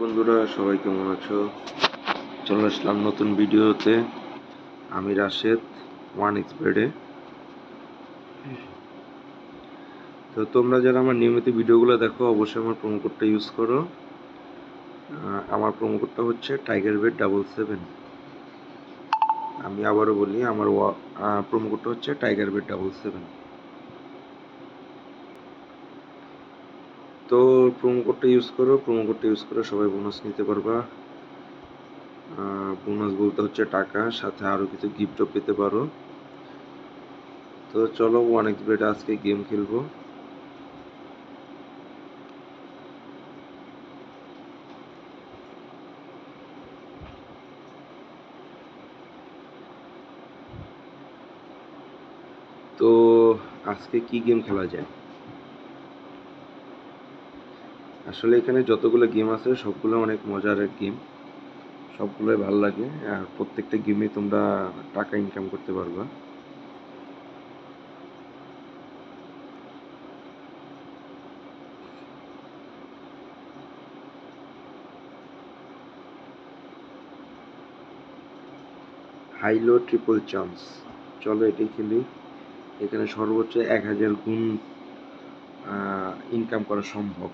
বন্ধুরা, সবাই কেমন আছো? চলে আসলাম নতুন ভিডিওতে। আমি রাশেদ ওয়ান এক্সপার্টে তো তোমরা যারা আমার নিয়মিত ভিডিওগুলো দেখো, অবশ্যই আমার প্রোমো কোডটা ইউজ করো। আমার প্রোমো কোডটা হচ্ছে টাইগার বেড ডাবল সেভেন আমি আবারও বলি, আমার প্রোমো কোডটা হচ্ছে টাইগার বেড ডাবল সেভেন তো প্রোমো কোডটা ইউজ করো প্রোমো কোডটা ইউজ করে সবাই বোনাস নিতে পারবা। বোনাস বলতে হচ্ছে টাকা, সাথে আরও কিছু গিফটও পেতে পারো। তো চলো এক্স বেটে আজকে গেম খেলব। তো আজকে কি গেম খেলা যায়? আসলে এখানে যতগুলো গেম আছে, সবগুলো অনেক মজার গেম সবগুলোই ভালো লাগে। আর প্রত্যেকটা গেমে তোমরা টাকা ইনকাম করতে পারবা। হাইলো ট্রিপল চান্স চলো এটাই খেলি। এখানে সর্বোচ্চ এক হাজার গুণ ইনকাম করা সম্ভব।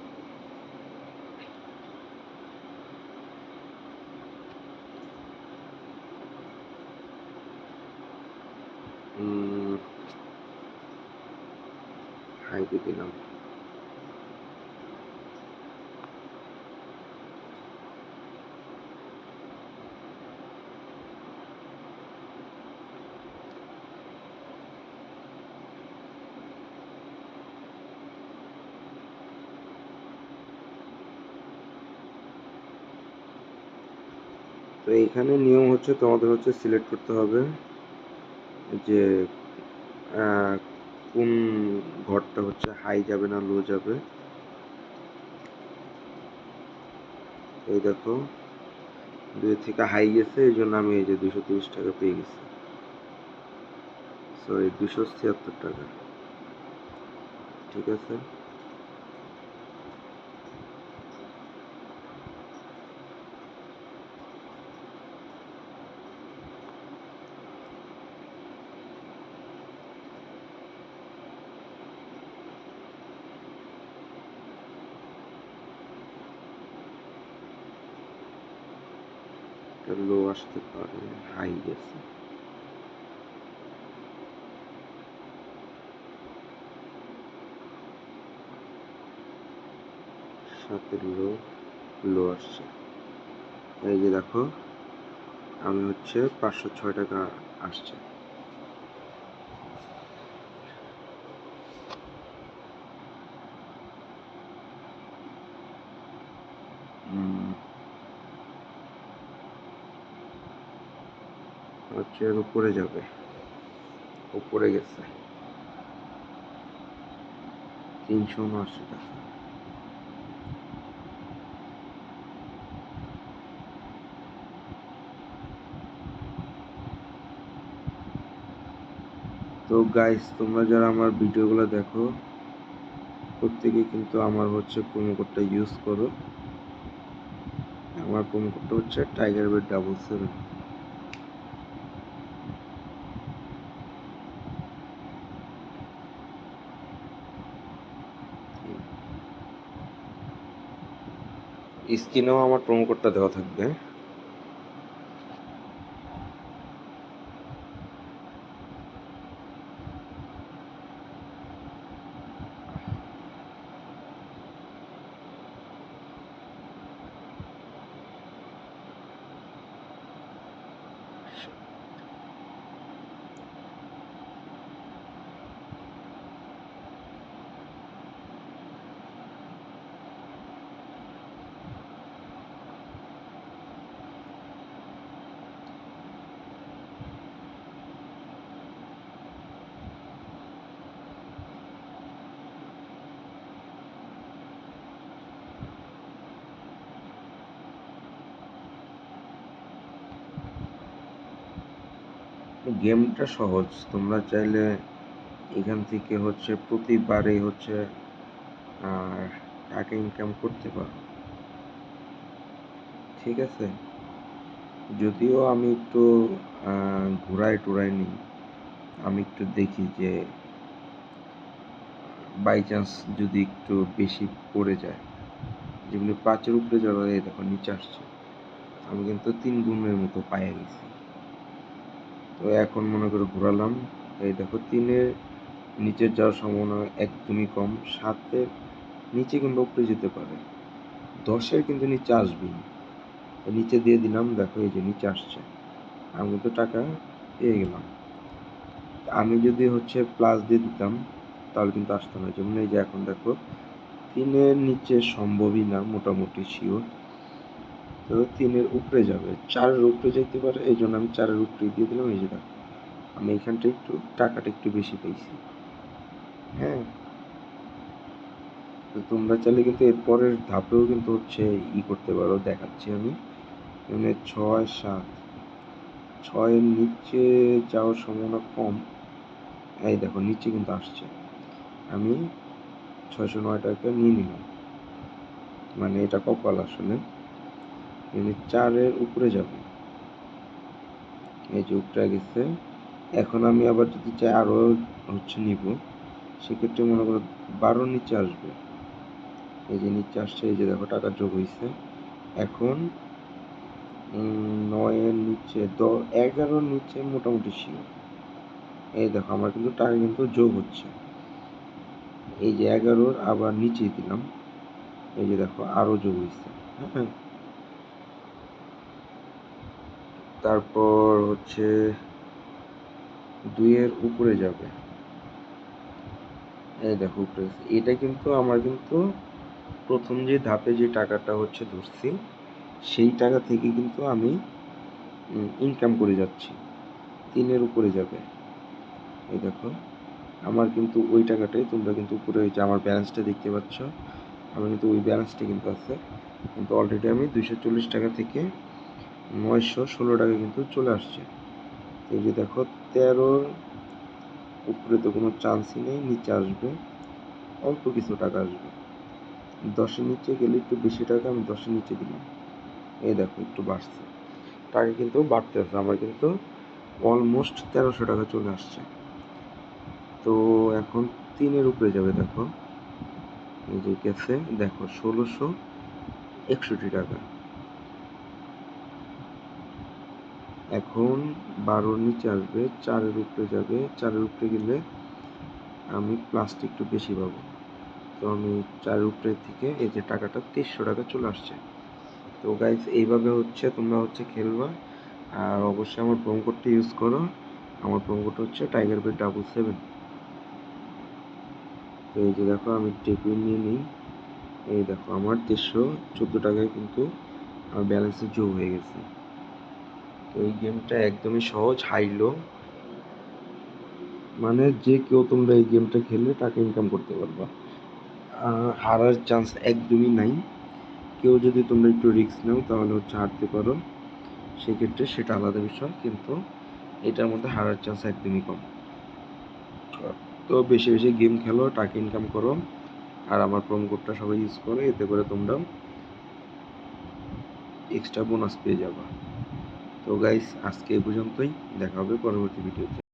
দিলাম তো এইখানে নিয়ম হচ্ছে তোমাদের হচ্ছে সিলেক্ট করতে হবে। যে কোন ঘরটা হচ্ছে হাই যাবে না লো যাবে? এই দেখো, দুই থেকে হাই গেছে, এই জন্য আমি এই যে দুশো তিরিশ টাকা পেয়ে গেছি। সরি দুশো ছিয়াত্তর টাকা। ঠিক আছে? লো আসতে পারে হাই গেছে সাতের লো লো আসছে। এই যে দেখো, আমি হচ্ছে পাঁচশো ছয় টাকা আসছে। হচ্ছে উপরে যাবে। উপরে গেছে। তিনশো উনআশি টাকা। তো গাইস তোমরা যারা আমার ভিডিওগুলো দেখো, প্রত্যেকে কিন্তু আমার হচ্ছে প্রোমো কোডটা ইউজ করো। আমার প্রোমো কোডটা হচ্ছে টাইগার বেড ডাবল সেভেন স্ক্রিনেও আমার প্রোমো কোডটা দেওয়া থাকবে। গেমটা সহজ। তোমরা চাইলে এখান থেকে হচ্ছে প্রতিবারে হচ্ছে টাকা ইনকাম করতে পারো। ঠিক আছে? যদিও আমি একটু ঘোরায় টোরাই নিই। আমি একটু দেখি যে বাই চান্স যদি একটু বেশি পড়ে যায়। যেগুলো পাঁচের উপরে এই দেখো নিচে আসছে। আমি কিন্তু তিন গুণের মতো পায়ে গেছি। তো এখন মনে করো ঘোরালাম। এই দেখো, তিনের নিচে যাওয়ার সম্ভাবনা একদমই কম, সাতের নিচে কিংবা উপরে যেতে পারে। দশের কিন্তু নিচে আসবেই। নিচে দিয়ে দিলাম, দেখো এই যে নিচে আসছে। আমি তো টাকা পেয়ে গেলাম। আমি যদি হচ্ছে প্লাস দিয়ে দিতাম, তাহলে কিন্তু আসতো না। যেমন এই যে এখন দেখো, তিনের নিচে সম্ভবই না, মোটামুটি শিওর তো তিনের উপরে যাবে। চারের উপরে যেতে পারে এই জন্য আমি চারের উপরে দিয়ে দিলাম, এই যে দেখো। আমি এখানটা একটু, টাকাটা একটু বেশি পেয়েছি হ্যাঁ? তো তোমরা চাইলে কিন্তু এরপরের ধাপেও কিন্তু হচ্ছে ই করতে পারো, দেখাচ্ছি আমি। মানে ছয়, সাত। ছয়ের নিচে যাওয়ার সম্ভাবনা কম। এই দেখো, নিচে কিন্তু আসছে। আমি ছয়শো নয় টাকা নিয়ে নিলাম। মানে এটা কপাল আসলে। মানে চারের উপরে যাবে এই যে উপরে গেছে। এখন আমি আবার যদি চাই আরও হচ্ছে নিব, সেক্ষেত্রে মনে করো বারোর নিচে আসবে। এই যে নিচে আসছে, এই যে দেখো টাকা যোগ হয়েছে এখন নয়ের নিচে দশ, এগারোর নিচে মোটামুটি ছিল। এই দেখো, আমার কিন্তু টাকা কিন্তু যোগ হচ্ছে। এই যে এগারোর আবার নিচে দিলাম। এই যে দেখো আরও যোগ হয়েছে হ্যাঁ তারপর হচ্ছে দুইয়ের উপরে যাবে। এই দেখো উপরে এটা কিন্তু আমার কিন্তু প্রথম যে ধাপে যে টাকাটা হচ্ছে ধরছি, সেই টাকা থেকে কিন্তু আমি ইনকাম করে যাচ্ছি। তিনের উপরে যাবে। এই দেখো, আমার কিন্তু ওই টাকাটাই তোমরা কিন্তু উপরে যে আমার ব্যালেন্সটা দেখতে পাচ্ছ। আমার কিন্তু ওই ব্যালেন্সটা কিন্তু আছে। কিন্তু অলরেডি আমি দুইশো চল্লিশ টাকা থেকে নয়শো ষোলো টাকা কিন্তু চলে আসছে। এই যে দেখো, তেরোর উপরে তো কোনো চান্সই নেই, নিচে আসবে, অল্প কিছু টাকা আসবে। দশের নিচে গেলে একটু বেশি টাকা, আমি দশের নিচে দিলাম। এই দেখো, একটু বাড়ছে। টাকা কিন্তু বাড়তে আছে, আমার কিন্তু অলমোস্ট তেরোশো টাকা চলে আসছে। তো এখন তিনের উপরে যাবে, দেখো। এই যে গেছে, দেখো, ষোলোশো একষট্টি টাকা। এখন বারোর নিচে আসবে, চারের উপরে যাবে। চারের উপরে গেলে আমি প্লাস্টিক একটু বেশি পাবো। তো আমি চারের উপরে থেকে এই যে টাকাটা তেইশশো টাকা চলে আসছে। তো গাইজ এইভাবে হচ্ছে তোমরা হচ্ছে খেলবা। আর অবশ্যই আমার প্রোমো কোডটা ইউজ করো। আমার প্রোমো কোড হচ্ছে টাইগার বেড ডাবল সেভেন তো এই যে দেখো, আমি টেকুইন নিয়ে নিই। এই দেখো, আমার দেড়শো চোদ্দ টাকায় কিন্তু আমার ব্যালেন্সে যোগ হয়ে গেছে। এই গেমটা একদমই সহজ হাইলো মানে যে কেউ তোমরা এই গেমটা খেললে টাকা ইনকাম করতে পারবা। হারার চান্স একদমই নাই। কেউ যদি তোমরা একটু রিস্ক নাও, তাহলে হচ্ছে হারতে পারো। সেক্ষেত্রে সেটা আলাদা বিষয়, কিন্তু এটার মধ্যে হারার চান্স একদমই কম। তো বেশি বেশি গেম খেলো, টাকা ইনকাম করো। আর আমার প্রোমো কোডটা সবাই ইউজ করো, এতে করে তোমরা এক্সট্রা বোনাস পেয়ে যাবা। তো গাইস আজকে এই পর্যন্তই। দেখা হবে পরবর্তী ভিডিওতে